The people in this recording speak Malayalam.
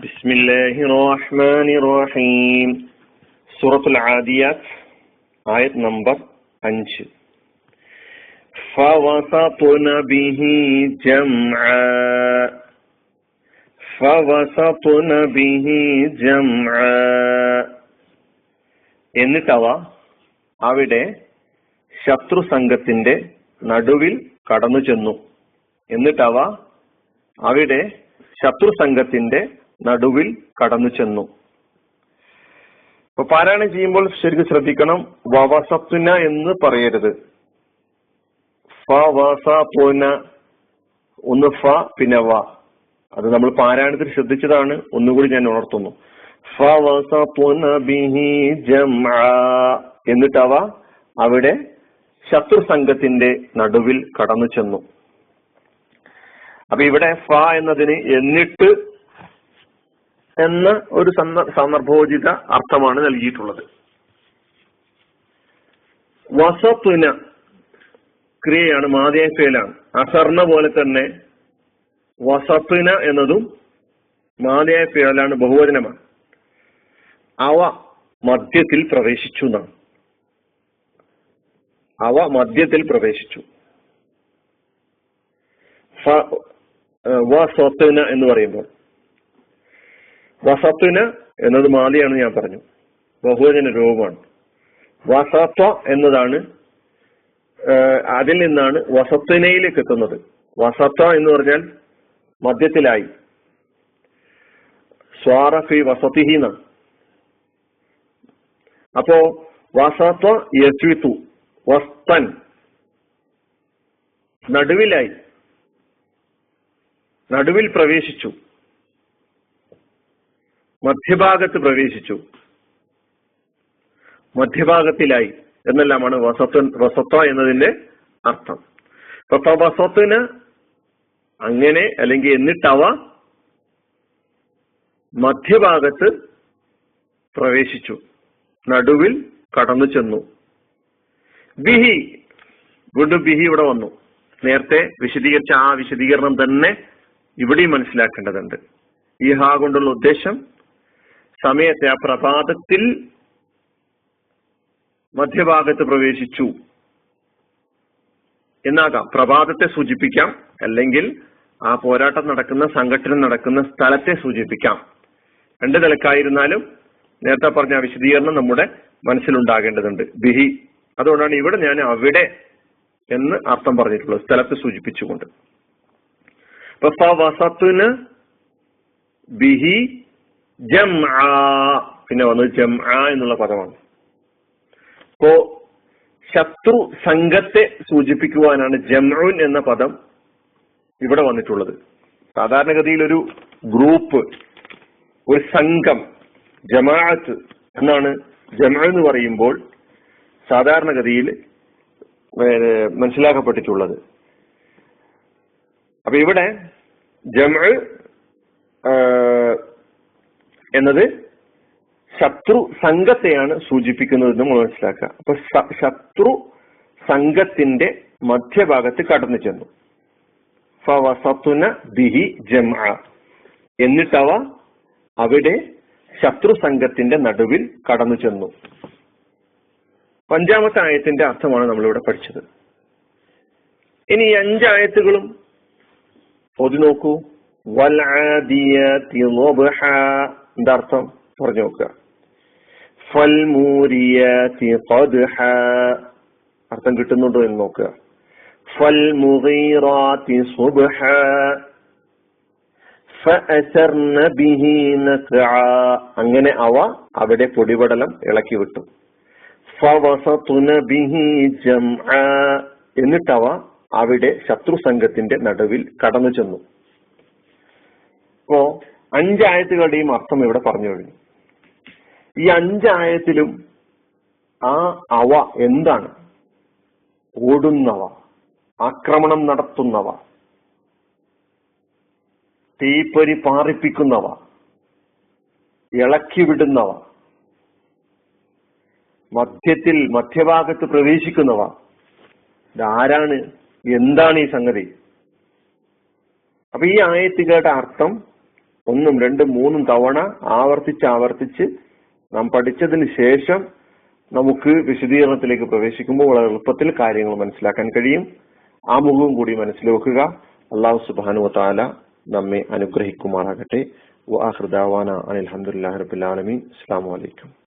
بسم الله الرحمن الرحيم سورة العاديات آية نمبر അഞ്ച് فوسطن به جمعا فوسطن به جمعا എന്നിട്ടവ അവിടെ ശത്രു സംഘത്തിന്റെ നടുവിൽ കടന്നു ചെന്നു എന്നിട്ടവ അവിടെ ശത്രു സംഘത്തിന്റെ നടുവിൽ കടന്നു ചെന്നു. അപ്പൊ പാരായണം ചെയ്യുമ്പോൾ ശരിക്കും ശ്രദ്ധിക്കണം. വവസത്തുന എന്ന് പറയരുത്. ഫ വസതുന ഒന്ന് ഫ പിന്നെ വ. അത് നമ്മൾ പാരായണത്തിൽ ശ്രദ്ധിച്ചതാണ്. ഒന്നുകൂടി ഞാൻ ഉണർത്തുന്നു. ഫ വസതുന ബിഹി ജംആ എന്നിട്ടവ അവിടെ ശത്രു സംഘത്തിന്റെ നടുവിൽ കടന്നു ചെന്നു. അപ്പൊ ഇവിടെ ഫ എന്നതിന് എന്നിട്ട് എന്ന ഒരു സന്ദർഭോചിത അർത്ഥമാണ് നൽകിയിട്ടുള്ളത്. വസത്തുന ക്രിയയാണ് മാതിയായ ഫേലാണ് അസർണ പോലെ തന്നെ വസത്തുന എന്നതും മാതിയായ ഫേലാണ് ബഹുവചനമാണ്. അവ മധ്യത്തിൽ പ്രവേശിച്ചു എന്നാണ്. അവ മധ്യത്തിൽ പ്രവേശിച്ചു. വസത്തുന എന്ന് പറയുമ്പോൾ വസത്തുന എന്നത് മാലിയാണ് ഞാൻ പറഞ്ഞു. ബഹുവചന രൂപമാണ്. വസത്വ എന്നതാണ് അതിൽ നിന്നാണ് വസത്തുനയിലേക്ക് എത്തുന്നത്. വസത്വ എന്ന് പറഞ്ഞാൽ മധ്യത്തിലായി. സ്വാറഫി വസതിഹീന അപ്പോ വസത്വ യസ്വിത്തു വസ്തൻ നടുവിലായി. നടുവിൽ പ്രവേശിച്ചു. മധ്യഭാഗത്ത് പ്രവേശിച്ചു. മധ്യഭാഗത്തിലായി എന്നെല്ലാമാണ് വസത്ത് വസത്വ എന്നതിന്റെ അർത്ഥം. അപ്പൊ വസത്തിന് അങ്ങനെ അല്ലെങ്കിൽ എന്നിട്ടവ മധ്യഭാഗത്ത് പ്രവേശിച്ചു. നടുവിൽ കടന്നു ചെന്നു. ബിഹി വീണ്ടും ബിഹി ഇവിടെ വന്നു. നേരത്തെ വിശദീകരിച്ച ആ വിശദീകരണം തന്നെ ഇവിടെയും മനസ്സിലാക്കേണ്ടതുണ്ട്. ഈ ഹാ കൊണ്ടുള്ള ഉദ്ദേശം സമയത്തെ ആ പ്രഭാതത്തിൽ മധ്യഭാഗത്ത് പ്രവേശിച്ചു. എന്നാകാം. പ്രഭാതത്തെ സൂചിപ്പിക്കാം. അല്ലെങ്കിൽ ആ പോരാട്ടം നടക്കുന്ന സംഘടന നടക്കുന്ന സ്ഥലത്തെ സൂചിപ്പിക്കാം. രണ്ട് നിലക്കായിരുന്നാലും നേരത്തെ പറഞ്ഞ വിശദീകരണം നമ്മുടെ മനസ്സിലുണ്ടാകേണ്ടതുണ്ട്. ബിഹി. അതുകൊണ്ടാണ് ഇവിടെ ഞാൻ അവിടെ എന്ന് അർത്ഥം പറഞ്ഞിട്ടുള്ളത്. സ്ഥലത്തെ സൂചിപ്പിച്ചുകൊണ്ട്. അപ്പൊ വസത്തുന് ബിഹി ജം പിന്നെ വന്നത് ജം എന്നുള്ള പദമാണ്. അപ്പോ ശത്രു സംഘത്തെ സൂചിപ്പിക്കുവാനാണ് ജംഉൻ എന്ന പദം ഇവിടെ വന്നിട്ടുള്ളത്. സാധാരണഗതിയിൽ ഒരു ഗ്രൂപ്പ് ഒരു സംഘം ജമാഅത്ത് എന്നാണ് ജമ എന്ന് പറയുമ്പോൾ സാധാരണഗതിയിൽ മനസ്സിലാക്കപ്പെട്ടിട്ടുള്ളത്. അപ്പൊ ഇവിടെ ജമ എന്നത് ശത്രു സംഘത്തെയാണ് സൂചിപ്പിക്കുന്നത് എന്ന് മനസ്സിലാക്കുക. അപ്പൊ ശത്രു സംഘത്തിന്റെ മധ്യഭാഗത്ത് കടന്നു ചെന്നു. ബിഹി എന്നിട്ടവ അവിടെ ശത്രു സംഘത്തിന്റെ നടുവിൽ കടന്നു ചെന്നു. പഞ്ചാമത്തെ ആയത്തിന്റെ അർത്ഥമാണ് നമ്മളിവിടെ പഠിച്ചത്. ഇനി ഈ അഞ്ചായത്തുകളും ഒതു നോക്കൂ. എന്താ അർത്ഥം? പറഞ്ഞു നോക്കുക. ഫൽമൂരിയാതി അർത്ഥം കിട്ടുന്നുണ്ടോ എന്ന് നോക്കുക. ഫൽമുഗീറാതി സുബ്ഹ. ഫഅസർന ബിഹി അങ്ങനെ അവ അവിടെ പൊടിപടലം ഇളക്കി വിട്ടു. ബിഹി ജംഅ. എന്നിട്ടവ അവിടെ ശത്രു സംഘത്തിന്റെ നടുവിൽ കടന്നു ചെന്നു അപ്പോ അഞ്ചായത്തുകളുടെയും അർത്ഥം ഇവിടെ പറഞ്ഞു കഴിഞ്ഞു. ഈ അഞ്ചായത്തിലും ആ അവ എന്താണ്? ഓടുന്നവ ആക്രമണം നടത്തുന്നവ തീപ്പൊരി പാറിപ്പിക്കുന്നവ ഇളക്കിവിടുന്നവ മധ്യത്തിൽ മധ്യഭാഗത്ത് പ്രവേശിക്കുന്നവ ഇതാരാണ്? എന്താണ് ഈ സംഗതി? അപ്പൊ ഈ ആയത്തുകളുടെ അർത്ഥം ഒന്നും രണ്ടും മൂന്നും തവണ ആവർത്തിച്ച് ആവർത്തിച്ച് നാം പഠിച്ചതിന് ശേഷം നമുക്ക് വിശദീകരണത്തിലേക്ക് പ്രവേശിക്കുമ്പോൾ വളരെ എളുപ്പത്തിൽ കാര്യങ്ങൾ മനസ്സിലാക്കാൻ കഴിയും. മുഖവും കൂടി മനസ്സിൽ വെക്കുക അള്ളാഹു സുബാനു താല നമ്മെ അനുഗ്രഹിക്കുമാറാകട്ടെ. വാഹൃദാവാന അനിൽഹമുല്ലാ റബുലാലമീൻ അസ്സാം വലൈക്കും